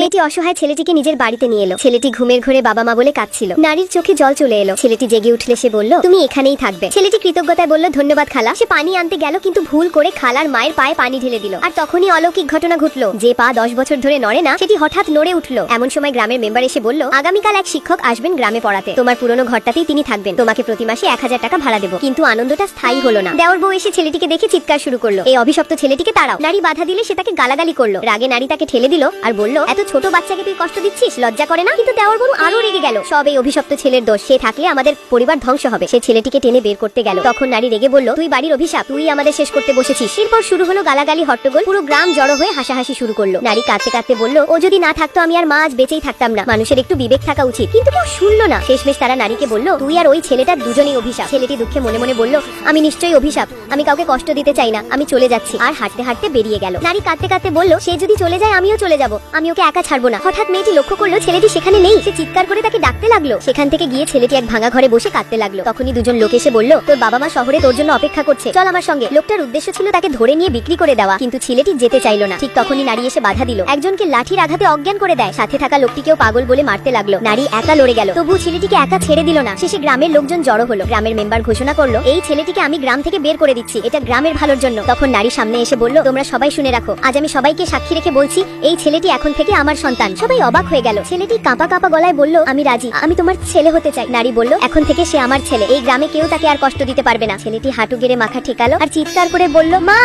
মেয়েটি অসহায় ছেলেটিকে নিজের বাড়িতে নিয়ে এলো। ছেলেটি ঘুমের ঘরে বাবা মা বলে কাঁদছিল। নারীর চোখে জল চলে এলো। ছেলেটি জেগে উঠলে সে বলল, তুমি এখানেই থাকবে। ছেলেটি কৃতজ্ঞতায় বলল, ধন্যবাদ খালা। সে পানি আনতে গেল, কিন্তু ভুল করে খালার মায়ের পায়ে পানি ঢেলে দিল। আর তখনই অলৌকিক ঘটনা ঘটলো। যে পা দশ বছর ধরে নড়ে না, সেটি হঠাৎ নড়ে উঠল। এমন সময় গ্রামের মেম্বার এসে বলল, আগামীকাল এক শিক্ষক আসবেন গ্রামে পড়াতে। তোমার পুরনো ঘরটাতেই তিনি থাকবেন। তোমাকে প্রতি মাসে এক হাজার টাকা ভাড়া দেবো। কিন্তু আনন্দটা স্থায়ী হলো না। দেওয়ার বউ এসে ছেলেটিকে দেখে চিৎকার শুরু করল। এই অভিশপ্ত ছেলেটিকে তাড়াও। নারী বাধা দিলে সে তাকে গালাগালি করল। রাগে নারী তাকে ঠেলে দিল আর বলল, এত ছোট বাচ্চাকে তুই কষ্ট দিচ্ছিস? লজ্জা করে না? কিন্তু দেওর বউ আরও রেগে গেল। সব এই অভিশপ্ত ছেলের দোষ। সে থাকলে আমাদের পরিবার ধ্বংস হবে। সে ছেলেটিকে টেনে বের করতে গেল। তখন নারী রেগে বলল, তুই বাড়ির অভিশাপ, তুই আমাদের শেষ করতে বসেছিস। এরপর শুরু হলো গালাগালি, হট্টগোল। পুরো গ্রাম জড়ো হয়ে হাসাহাসি শুরু করল। নারী কাঁদতে কাঁদতে বলল, ও যদি না থাকতো আমি আর মা আজ বেঁচেই থাকতাম না। মানুষের একটু বিবেক থাকা উচিত। কিন্তু কেউ শুনলো না। শেষমেশ তারা নারীকে বলল, তুই আর ওই ছেলেটার দুজনেই অভিশাপ। ছেলেটি দুঃখে মনে মনে বলল, আমি নিশ্চয়ই অভিশাপ। আমি কাউকে কষ্ট দিতে চাই না। আমি চলে যাচ্ছি। আর হাঁটতে হাঁটতে বেরিয়ে গেল। নারী কাঁদতে কাঁদতে বলল, সে যদি চলে যায়, আমিও চলে যাব। আমি ওকে একা ছাড়বো না। হঠাৎ মেয়েটি লক্ষ্য করল ছেলেটি সেখানে নেই। সে চিৎকার করে তাকে ডাকতে লাগল। সেখান থেকে গিয়ে ছেলেটি এক ভাঙা ঘরে বসে কাঁদতে লাগল। তখনই দুজন লোক এসে বলল, তোর বাবা মা শহরে তোর জন্য অপেক্ষা করছে। চল আমার সঙ্গে। লোকটার উদ্দেশ্য ছিল তাকে ধরে নিয়ে বিক্রি করে দেওয়া, কিন্তু ছেলেটি যেতে চাইলো না। ঠিক তখনই নারী এসে বাধা দিল। একজনকে লাঠির আঘাতে অজ্ঞান করে দেয়। সাথে থাকা লোকটিকেও পাগল বলে মারতে লাগল। নারী একা লড়ে গেল। তবু ছেলেটিকে একা ছেড়ে দিল না। শেষে গ্রামের লোকজন জড়ো হলো। গ্রামের মেম্বার ঘোষণা করল, এই ছেলেটিকে আমি গ্রাম থেকে বের করে দিচ্ছি। এটা গ্রামের ভালোর জন্য। তখন নারী সামনে এসে বলল, তোমরা সবাই শুনে রাখো। আজ আমি সবাইকে সাক্ষী রেখে বলছি, এই ছেলেটি এখন থেকে আমার সন্তান। সবাই অবাক হয়ে গেল। ছেলেটি কাঁপা কাঁপা গলায় বলল, আমি রাজি। আমি তোমার ছেলে হতে চাই। নারী বলল, এখন থেকে সে আমার ছেলে। এই গ্রামে কেউ তাকে আর কষ্ট দিতে পারবে না। ছেলেটি হাঁটু গেড়ে মাথা ঠেকালো আর চিৎকার করে বলল, মা!